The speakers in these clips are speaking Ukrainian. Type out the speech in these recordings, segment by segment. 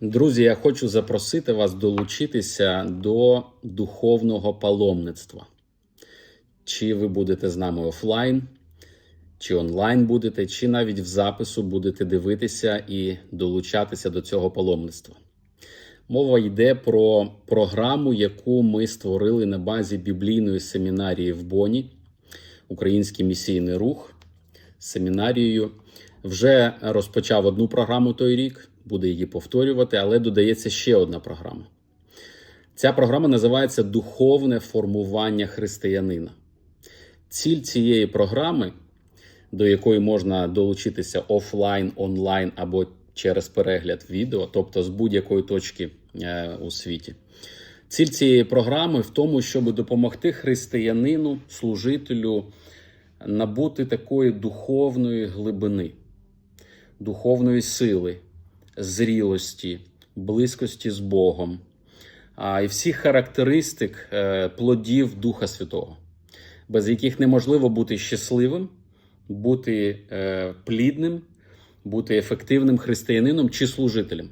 Друзі, я хочу запросити вас долучитися до духовного паломництва. Чи ви будете з нами офлайн, чи онлайн будете, чи навіть в запису будете дивитися і долучатися до цього паломництва. Мова йде про програму, яку ми створили на базі біблійної семінарії в Боні, Український місійний рух семінарією. Вже розпочав одну програму той рік, буде її повторювати, але додається ще одна програма. Ця програма називається Духовне формування християнина. Ціль цієї програми, до якої можна долучитися офлайн, онлайн або через перегляд відео, тобто з будь-якої точки е, у світі. Ціль цієї програми в тому, щоб допомогти християнину, служителю набути такої духовної глибини, духовної сили, зрілості, близькості з Богом і всіх характеристик е, плодів Духа Святого, без яких неможливо бути щасливим, бути е, плідним, бути ефективним християнином чи служителем.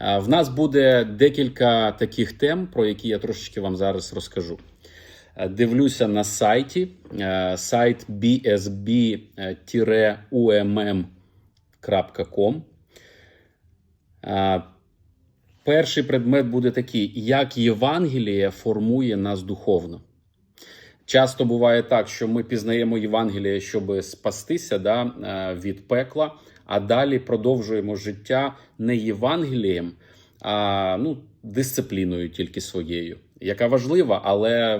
В нас буде декілька таких тем, про які я трошечки вам зараз розкажу. Е, Дивлюся на сайті, сайт bsb-umm.com. Перший предмет буде такий: як Євангеліє формує нас духовно. Часто буває так, що ми пізнаємо Євангеліє, щоб спастися да, е, від пекла, а далі продовжуємо життя не Євангелієм, а ну, дисципліною тільки своєю, яка важлива, але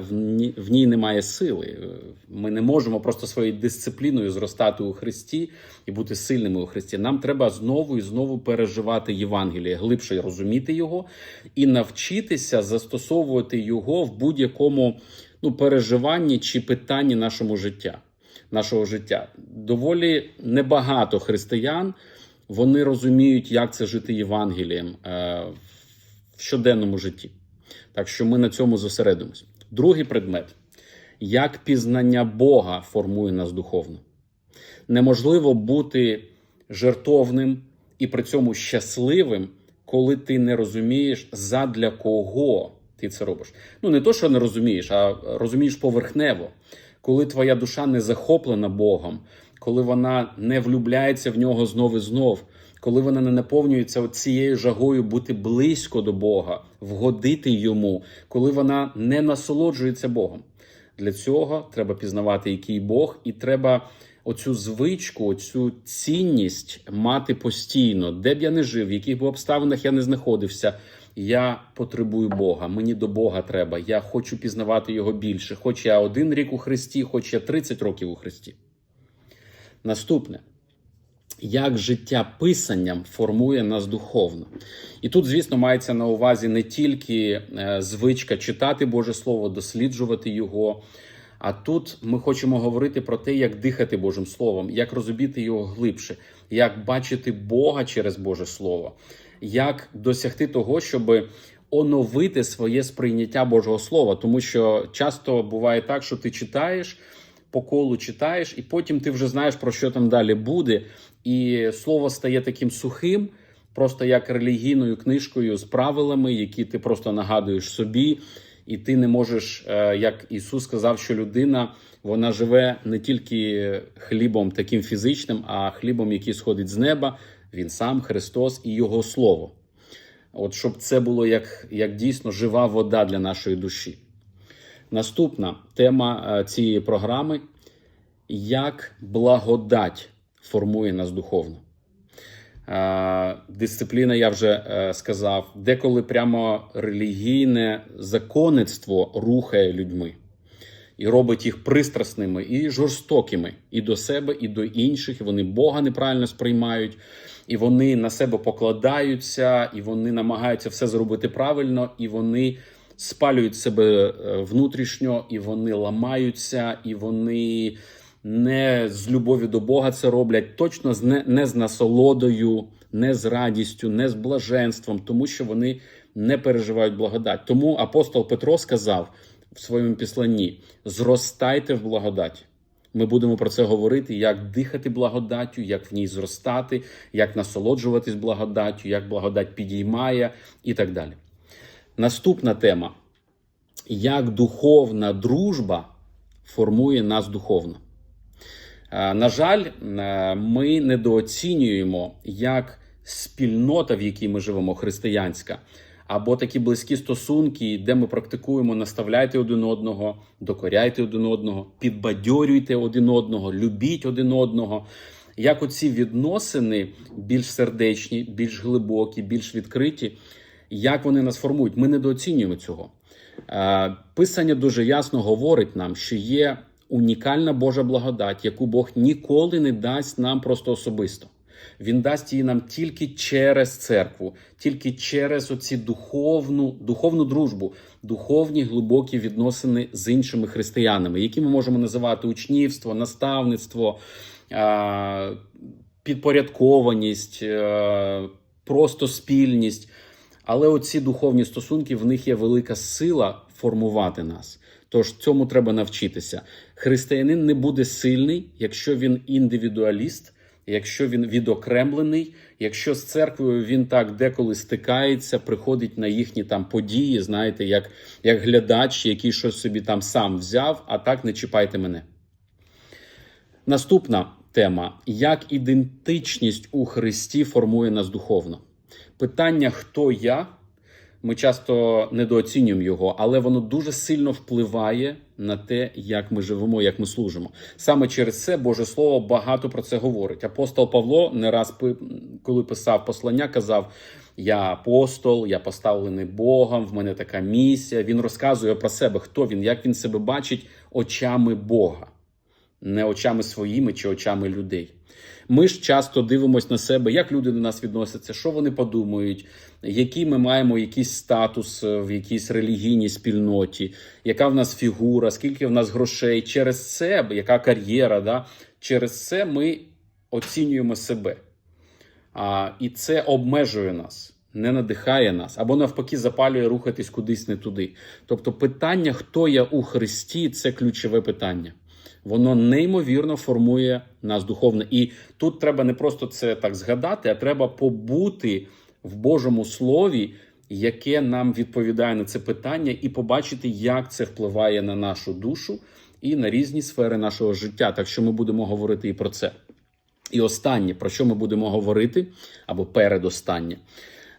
в ній, немає сили. Ми не можемо просто своєю дисципліною зростати у Христі і бути сильними у Христі. Нам треба знову і знову переживати Євангеліє, глибше розуміти його і навчитися застосовувати його в будь-якому ну, переживанні чи питанні нашому життя. Нашого життя доволі небагато християн. Вони розуміють, як це жити Євангелієм е, в щоденному житті. Так що ми на цьому зосередимось. Другий предмет: як пізнання Бога формує нас духовно. Неможливо бути жертовним і при цьому щасливим, коли ти не розумієш, задля кого ти це робиш. Ну, не то, що не розумієш, а розумієш поверхнево. Коли твоя душа не захоплена Богом, коли вона не влюбляється в нього знов і знов, коли вона не наповнюється цією жагою бути близько до Бога, вгодити йому, коли вона не насолоджується Богом. Для цього треба пізнавати, який Бог, і треба оцю звичку, оцю цінність мати постійно, де б я не жив, в яких би обставинах я не знаходився. Я потребую Бога, мені до Бога треба. Я хочу пізнавати його більше. Хоч я один рік у Христі, хоч я 30 років у Христі. Наступне. Як життя писанням формує нас духовно. І тут, звісно, мається на увазі не тільки е, звичка читати Боже Слово, досліджувати його. А тут ми хочемо говорити про те, як дихати Божим Словом, як розуміти його глибше, як бачити Бога через Боже Слово, як досягти того, щоб оновити своє сприйняття Божого Слова. Тому що часто буває так, що ти читаєш. По колу читаєш, і потім ти вже знаєш, про що там далі буде. І слово стає таким сухим, просто як релігійною книжкою з правилами, які ти просто нагадуєш собі, і ти не можеш, е, як Ісус сказав, що людина вона живе не тільки хлібом таким фізичним, а хлібом, який сходить з неба. Він сам, Христос і Його Слово. От щоб це було як, як дійсно жива вода для нашої душі. Наступна тема е, цієї програми: як благодать формує нас духовно. Е, Дисципліна, я вже е, сказав, деколи прямо релігійне законництво рухає людьми і робить їх пристрасними і жорстокими і до себе, і до інших. Вони Бога неправильно сприймають, і вони на себе покладаються, і вони намагаються все зробити правильно, і вони спалюють себе внутрішньо, і вони ламаються, і вони не з любові до Бога це роблять, точно не, не з насолодою, не з радістю, не з блаженством, тому що вони не переживають благодать. Тому апостол Петро сказав в своєму післанні: зростайте в благодаті. Ми будемо про це говорити, як дихати благодаттю, як в ній зростати, як насолоджуватись благодаттю, як благодать підіймає і так далі. Наступна тема: як духовна дружба формує нас духовно. Е, На жаль, е, ми недооцінюємо, як спільнота, в якій ми живемо, християнська, або такі близькі стосунки, де ми практикуємо наставляйте один одного, докоряйте один одного, підбадьорюйте один одного, любіть один одного. Як оці відносини більш сердечні, більш глибокі, більш відкриті, як вони нас формують? Ми недооцінюємо цього. Е, Писання дуже ясно говорить нам, що є унікальна Божа благодать, яку Бог ніколи не дасть нам просто особисто. Він дасть її нам тільки через церкву, тільки через оці духовну, духовну дружбу, духовні глибокі відносини з іншими християнами, які ми можемо називати учнівство, наставництво, е, підпорядкованість, е, просто спільність. Але оці духовні стосунки в них є велика сила формувати нас. Тож цьому треба навчитися. Християнин не буде сильний, якщо він індивідуаліст, якщо він відокремлений, якщо з церквою він так деколи стикається, приходить на їхні там події, знаєте, як, як глядач, який щось собі там сам взяв, а так не чіпайте мене. Наступна тема: як ідентичність у Христі формує нас духовно. Питання, хто я, ми часто недооцінюємо його, але воно дуже сильно впливає на те, як ми живемо, як ми служимо. Саме через це Боже Слово багато про це говорить. Апостол Павло не раз коли писав послання, казав: Я апостол, я поставлений Богом, в мене така місія. Він розказує про себе, хто він, як він себе бачить очами Бога не очами своїми чи очами людей. Ми ж часто дивимося на себе, як люди до нас відносяться, що вони подумають, який ми маємо якийсь статус е, в якійсь релігійній спільноті, яка в нас фігура, скільки в нас грошей. Через це, яка кар'єра, да? через це ми оцінюємо себе. А, і це обмежує нас, не надихає нас, або навпаки, запалює рухатись кудись не туди. Тобто, питання, хто я у Христі, це ключове питання. Воно неймовірно формує нас духовно. І тут треба не просто це так згадати, а треба побути в Божому Слові, яке нам відповідає на це питання, і побачити, як це впливає на нашу душу і на різні сфери нашого життя. Так що ми будемо говорити і про це. І останнє, про що ми будемо говорити, або передостаннє,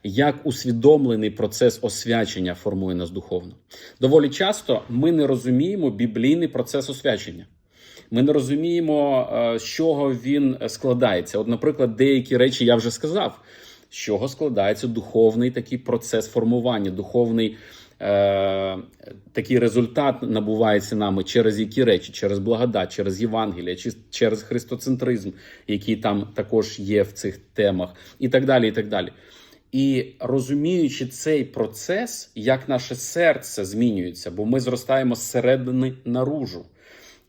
як усвідомлений процес освячення формує нас духовно. Доволі часто ми не розуміємо біблійний процес освячення. Ми не розуміємо, е, з чого він складається. От, наприклад, деякі речі я вже сказав, з чого складається духовний такий процес формування, духовний е, такий результат набувається нами через які речі, через благодать, через Євангелія, чи через христоцентризм, який там також є в цих темах, і так далі. І так далі. І розуміючи цей процес, як наше серце змінюється, бо ми зростаємо зсередини наружу.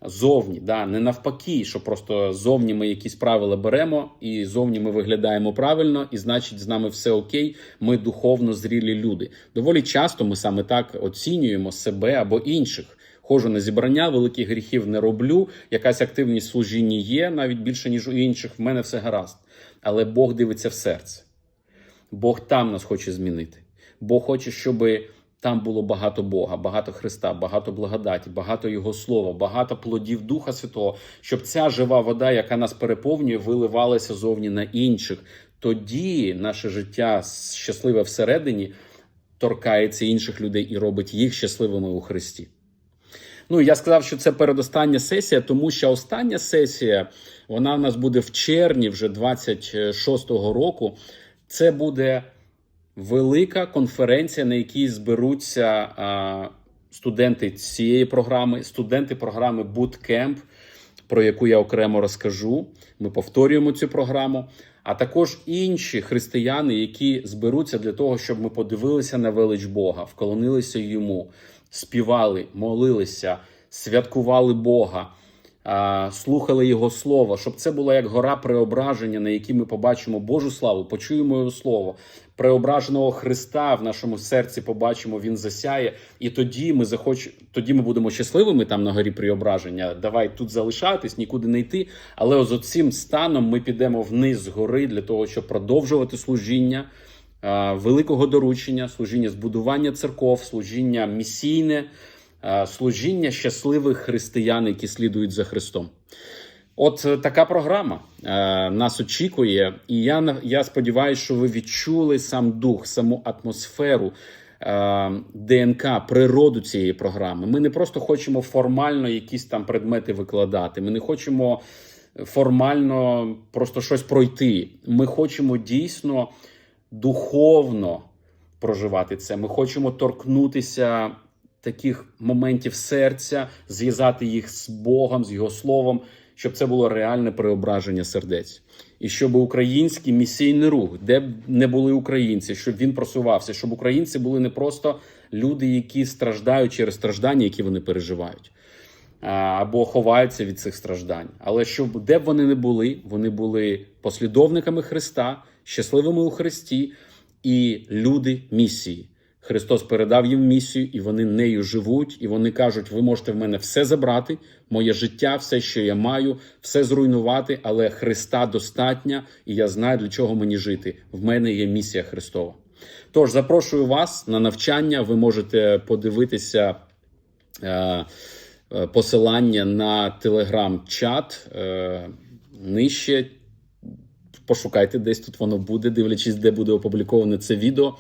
Зовні, да, не навпаки, що просто зовні ми якісь правила беремо, і зовні ми виглядаємо правильно, і значить, з нами все окей. Ми духовно зрілі люди. Доволі часто ми саме так оцінюємо себе або інших. Хожу на зібрання, великих гріхів не роблю. Якась активність в служінні є навіть більше ніж у інших. В мене все гаразд. Але Бог дивиться в серце. Бог там нас хоче змінити. Бог хоче, щоб там було багато Бога, багато Христа, багато благодаті, багато Його слова, багато плодів Духа Святого, щоб ця жива вода, яка нас переповнює, виливалася зовні на інших. Тоді наше життя щасливе всередині торкається інших людей і робить їх щасливими у Христі. Ну, я сказав, що це передостання сесія, тому що остання сесія, вона в нас буде в червні, вже 26-го року. Це буде велика конференція, на якій зберуться а, студенти цієї програми, студенти програми Bootcamp, про яку я окремо розкажу. Ми повторюємо цю програму. А також інші християни, які зберуться для того, щоб ми подивилися на велич Бога, вклонилися йому, співали, молилися, святкували Бога, слухали Його слово, щоб це була як гора преображення, на якій ми побачимо Божу славу, почуємо Його слово. Преображеного Христа в нашому серці побачимо, Він засяє, і тоді ми захоч... тоді ми будемо щасливими там на горі преображення. Давай тут залишатись, нікуди не йти. Але з цим станом ми підемо вниз з гори для того, щоб продовжувати служіння великого доручення, служіння збудування церков, служіння місійне, служіння щасливих християн, які слідують за Христом. От е, така програма е, нас очікує, і я я сподіваюся, що ви відчули сам дух, саму атмосферу. е, ДНК, природу цієї програми. Ми не просто хочемо формально якісь там предмети викладати. Ми не хочемо формально просто щось пройти. Ми хочемо дійсно духовно проживати це. Ми хочемо торкнутися таких моментів серця, зв'язати їх з Богом, з Його словом, щоб це було реальне преображення сердець. І щоб український місійний рух, де б не були українці, щоб він просувався, щоб українці були не просто люди, які страждають через страждання, які вони переживають, або ховаються від цих страждань. Але щоб де б вони не були, вони були послідовниками Христа, щасливими у Христі і люди місії. Христос передав їм місію, і вони нею живуть, і вони кажуть: ви можете в мене все забрати, моє життя, все, що я маю, все зруйнувати, але Христа достатньо, і я знаю, для чого мені жити. В мене є місія Христова. Тож запрошую вас на навчання. Ви можете подивитися е, е, посилання на телеграм-чат е, нижче. Пошукайте, десь тут воно буде, дивлячись, де буде опубліковане це відео.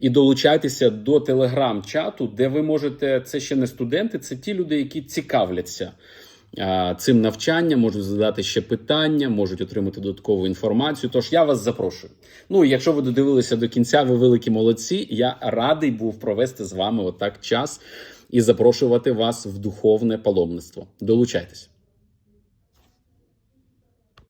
І долучайтеся до телеграм-чату, де ви можете. Це ще не студенти, це ті люди, які цікавляться цим навчанням, можуть задати ще питання, можуть отримати додаткову інформацію. Тож я вас запрошую. Ну, якщо ви додивилися до кінця, ви великі молодці. Я радий був провести з вами отак час і запрошувати вас в духовне паломництво. Долучайтесь.